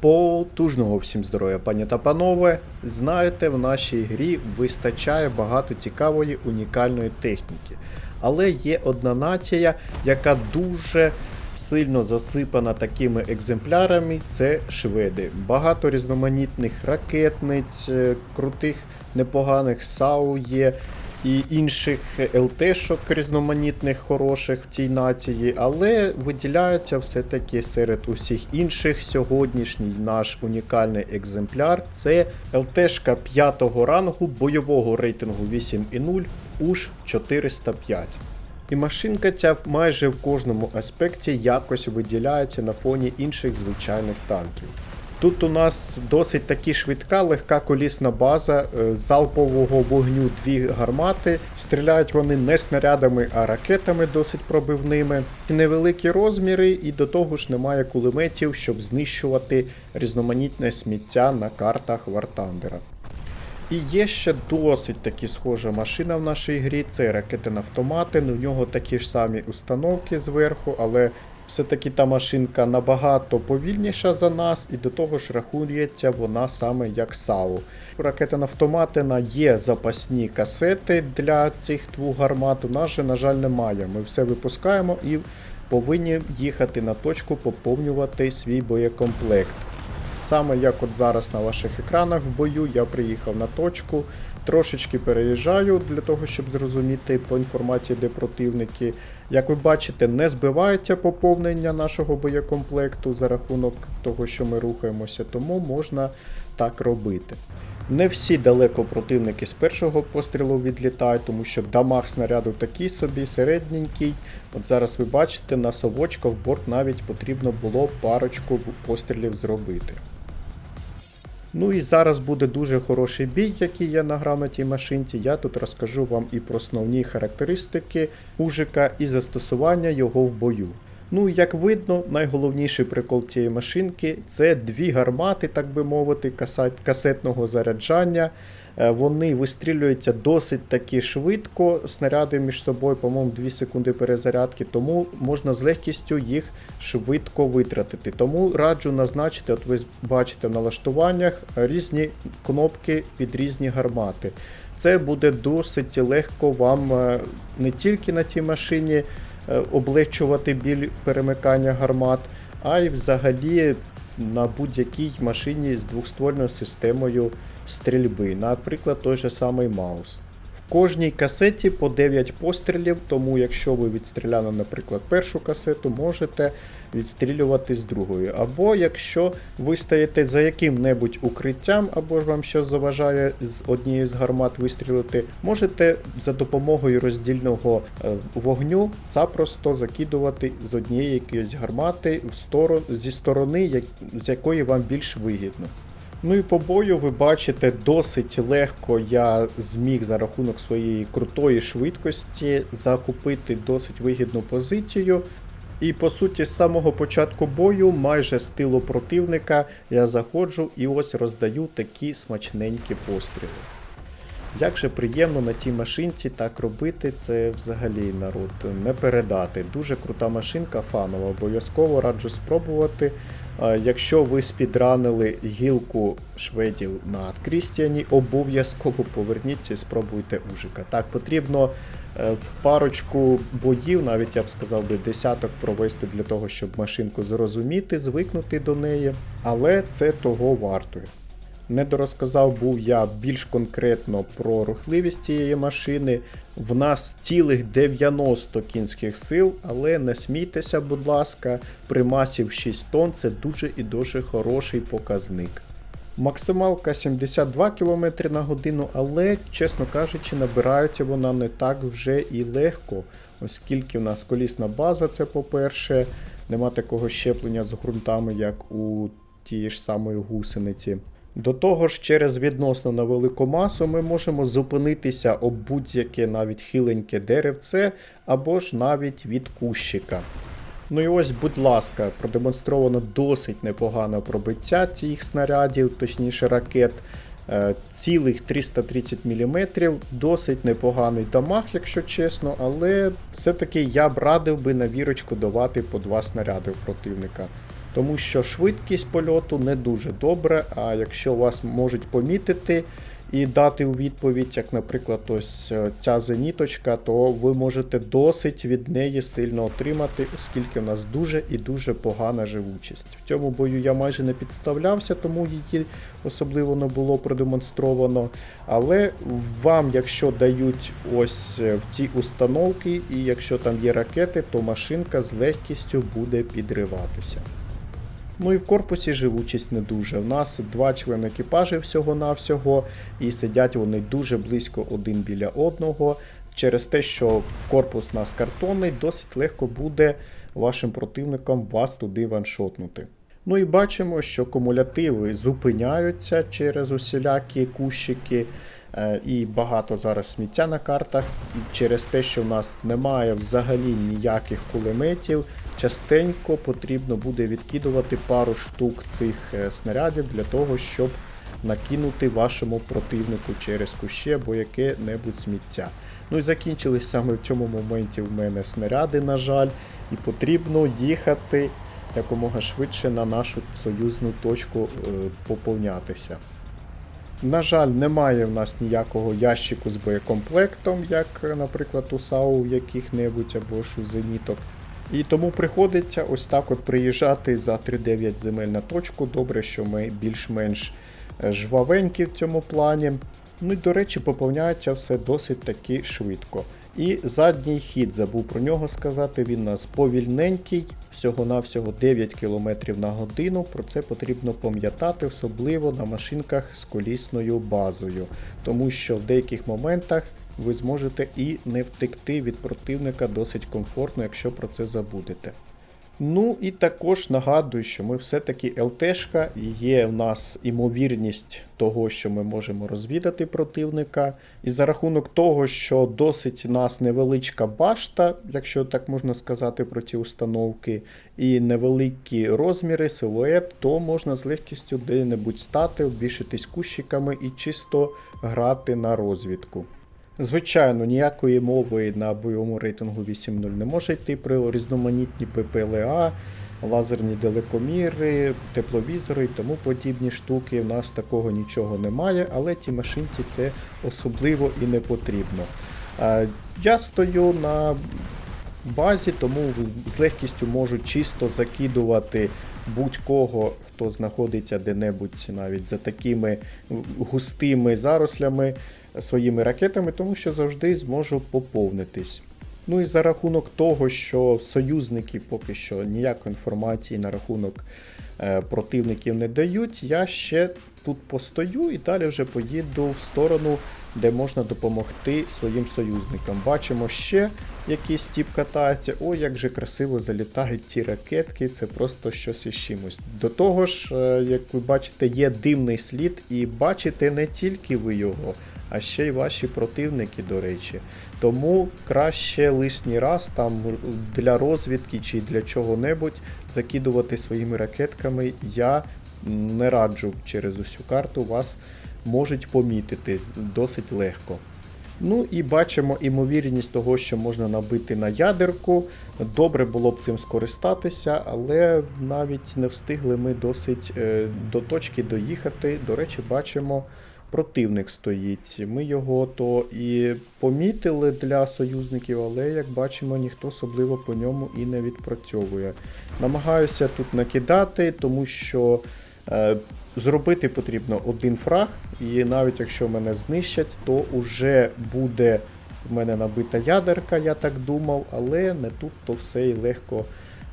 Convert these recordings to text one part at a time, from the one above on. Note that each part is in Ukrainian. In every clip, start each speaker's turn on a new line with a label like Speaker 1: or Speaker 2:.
Speaker 1: Потужного всім здоров'я, пані та панове. Знаєте, в нашій грі вистачає багато цікавої унікальної техніки. Але є одна нація, яка дуже сильно засипана такими екземплярами, це шведи. Багато різноманітних ракетниць, е, крутих, непоганих САУ є. І інших ЛТшок різноманітних хороших в цій нації, але виділяється все-таки серед усіх інших сьогоднішній наш унікальний екземпляр це ЛТшка 5 рангу бойового рейтингу 8.0 УШ 405. І машинка ця майже в кожному аспекті якось виділяється на фоні інших звичайних танків. Тут у нас досить таки швидка, легка колісна база е, залпового вогню дві гармати. Стріляють вони не снарядами, а ракетами досить пробивними. Невеликі розміри, і до того ж немає кулеметів, щоб знищувати різноманітне сміття на картах Вартандера. І є ще досить таки схожа машина в нашій грі. Це ракетин автоматин. У нього такі ж самі установки зверху, але все-таки та машинка набагато повільніша за нас, і до того ж рахується вона саме як САУ. У ракетин автоматина є запасні касети для цих двох гармат. У нас же, на жаль, немає. Ми все випускаємо і повинні їхати на точку поповнювати свій боєкомплект. Саме як от зараз на ваших екранах в бою, я приїхав на точку, трошечки переїжджаю для того, щоб зрозуміти по інформації, де противники. Як ви бачите, не збивається поповнення нашого боєкомплекту за рахунок того, що ми рухаємося, тому можна так робити. Не всі далеко противники з першого пострілу відлітають, тому що дамаг снаряду такий собі, середненький. От зараз ви бачите, на совочка в борт навіть потрібно було парочку пострілів зробити. Ну і зараз буде дуже хороший бій, який награв на тій машинці. Я тут розкажу вам і про основні характеристики Ужика і застосування його в бою. Ну, як видно, найголовніший прикол цієї машинки це дві гармати, так би мовити, касетного заряджання. Е, Вони вистрілюються досить таки швидко, снаряди між собою, по-моєму, 2 секунди перезарядки, тому можна з легкістю їх швидко витратити. Тому раджу назначити, от ви бачите в налаштуваннях, різні кнопки під різні гармати. Це буде досить легко вам е, не тільки на тій машині е, облегчувати біль перемикання гармат, а й взагалі на будь-якій машині з двохствольною системою стрільби, наприклад, той же самий Маус. Кожній касеті по 9 пострілів, тому якщо ви відстріляли, наприклад, першу касету, можете відстрілювати з другої. Або якщо ви стаєте за яким-небудь укриттям, або ж вам щось заважає з однієї з гармат вистрілити, можете за допомогою роздільного е, вогню запросто закидувати з однієї якоїсь гармати в сторону, зі сторони, як- з якої вам більш вигідно. Ну і по бою ви бачите, досить легко я зміг за рахунок своєї крутої швидкості захопити досить вигідну позицію. І по суті, з самого початку бою, майже з тилу противника, я заходжу і ось роздаю такі смачненькі постріли. Як же приємно на тій машинці так робити, це взагалі народ не передати. Дуже крута машинка, фанова, обов'язково раджу спробувати. Якщо ви спідранили гілку шведів на Крістіані, обов'язково поверніться і спробуйте ужика. Так, потрібно е, парочку боїв, навіть я б сказав би десяток провести для того, щоб машинку зрозуміти, звикнути до неї, але це того вартує. Недорозказав був я більш конкретно про рухливість цієї машини. В нас цілих 90 кінських сил, але не смійтеся, будь ласка, при масі в 6 тонн це дуже і дуже хороший показник. Максималка 72 км на годину, але, чесно кажучи, набирається вона не так вже і легко, оскільки в нас колісна база, це по-перше, нема такого щеплення з ґрунтами, як у тієї ж самої гусениці. До того ж, через відносно невелику масу ми можемо зупинитися об будь-яке навіть хиленьке деревце або ж навіть від кущика. Ну і ось, будь ласка, продемонстровано досить непогане пробиття цих снарядів, точніше ракет. Е, Цілих 330 мм, досить непоганий дамаг, якщо чесно, але все-таки я б радив би на вірочку давати по два снаряди в противника. Тому що швидкість польоту не дуже добра, а якщо вас можуть помітити і дати у відповідь, як, наприклад, ось е, ця зеніточка, то ви можете досить від неї сильно отримати, оскільки в нас дуже і дуже погана живучість. В цьому бою я майже не підставлявся, тому її особливо не було продемонстровано. Але вам, якщо дають ось е, в ці установки, і якщо там є ракети, то машинка з легкістю буде підриватися. Ну і в корпусі живучість не дуже. У нас два члени екіпажу всього-навсього, і сидять вони дуже близько один біля одного. Через те, що корпус у нас картонний, досить легко буде вашим противникам вас туди ваншотнути. Ну і бачимо, що кумулятиви зупиняються через усілякі кущики. Е, І багато зараз сміття на картах. І через те, що в нас немає взагалі ніяких кулеметів, частенько потрібно буде відкидувати пару штук цих е, снарядів для того, щоб накинути вашому противнику через кущі або яке-небудь сміття. Ну і закінчились саме в цьому моменті в мене снаряди, на жаль, і потрібно їхати якомога швидше на нашу союзну точку е, поповнятися. На жаль, немає в нас ніякого ящику з боєкомплектом, як, наприклад, у САУ яких-небудь або ж у зеніток. І тому приходиться ось так от приїжджати за 3-9 земель на точку. Добре, що ми більш-менш е, жвавенькі в цьому плані. Ну і, до речі, поповняється все досить таки швидко. І задній хід, забув про нього сказати, він у нас повільненький, всього-навсього 9 км на годину. Про це потрібно пам'ятати, особливо на машинках з колісною базою, тому що в деяких моментах ви зможете і не втекти від противника досить комфортно, якщо про це забудете. Ну і також нагадую, що ми все-таки ЛТшка, є в нас імовірність того, що ми можемо розвідати противника. І за рахунок того, що досить у нас невеличка башта, якщо так можна сказати про ті установки, і невеликі розміри, силует, то можна з легкістю де-небудь стати, обвішатись кущиками і чисто грати на розвідку. Звичайно, ніякої мови на бойовому рейтингу 8.0 не може йти про різноманітні ППЛА, лазерні далекоміри, тепловізори і тому подібні штуки. У нас такого нічого немає, але ті машинці це особливо і не потрібно. Я стою на базі, тому з легкістю можу чисто закидувати будь-кого, хто знаходиться де-небудь навіть за такими густими зарослями своїми ракетами, тому що завжди зможу поповнитись. Ну і за рахунок того, що союзники поки що ніякої інформації на рахунок е, противників не дають, я ще тут постою і далі вже поїду в сторону, де можна допомогти своїм союзникам. Бачимо ще якийсь тіп катається. Ой, як же красиво залітають ті ракетки, це просто щось із чимось. До того ж, е, як ви бачите, є димний слід, і бачите не тільки ви його а ще й ваші противники, до речі. Тому краще лишній раз там для розвідки чи для чого-небудь закидувати своїми ракетками я не раджу через усю карту, вас можуть помітити досить легко. Ну і бачимо імовірність того, що можна набити на ядерку. Добре було б цим скористатися, але навіть не встигли ми досить е, до точки доїхати. До речі, бачимо противник стоїть. Ми його то і помітили для союзників, але як бачимо, ніхто особливо по ньому і не відпрацьовує. Намагаюся тут накидати, тому що е, зробити потрібно один фраг, і навіть якщо мене знищать, то вже буде в мене набита ядерка, я так думав, але не тут то все і легко.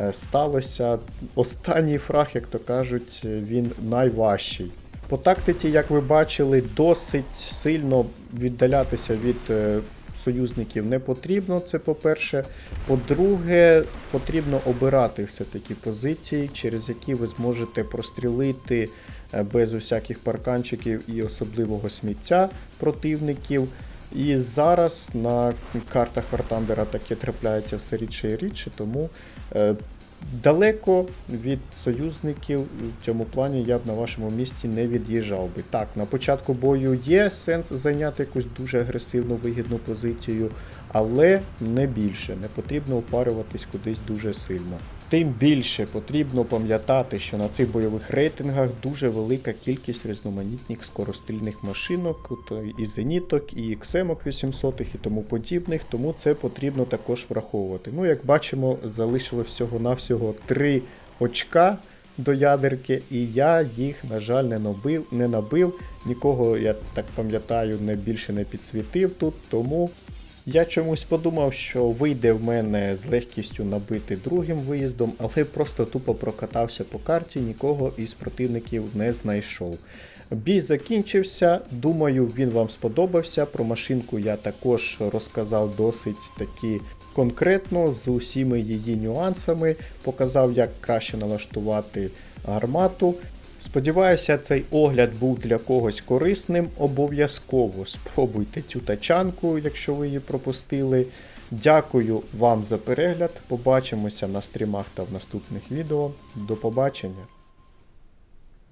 Speaker 1: е, Сталося. Останній фраг, як то кажуть, він найважчий. По тактиці, як ви бачили, досить сильно віддалятися від е, союзників не потрібно. Це по-перше. По-друге, потрібно обирати все-таки позиції, через які ви зможете прострілити е, без усяких парканчиків і особливого сміття противників. І зараз на картах Вартандера таке трапляється все рідше і рідше, тому е, Далеко від союзників в цьому плані я б на вашому місці не від'їжджав би. Так, на початку бою є сенс зайняти якусь дуже агресивну вигідну позицію, але не більше. Не потрібно упарюватись кудись дуже сильно. Тим більше потрібно пам'ятати, що на цих бойових рейтингах дуже велика кількість різноманітних скоростильних машинок, е, і зеніток, і XM 800 і тому подібних, тому це потрібно також враховувати. Ну, як бачимо, залишили всього-навсього 3 очка до ядерки, і я їх, на жаль, не набив, не набив. Нікого, я так пам'ятаю, не більше не підсвітив тут, тому я чомусь подумав, що вийде в мене з легкістю набити другим виїздом, але просто тупо прокатався по карті, нікого із противників не знайшов. Бій закінчився. Думаю, він вам сподобався. Про машинку я також розказав досить таки конкретно з усіми її нюансами. Показав, як краще налаштувати гармату. Сподіваюся, цей огляд був для когось корисним. Обов'язково спробуйте цю тачанку, якщо ви її пропустили. Дякую вам за перегляд. Побачимося на стрімах та в наступних відео. До побачення!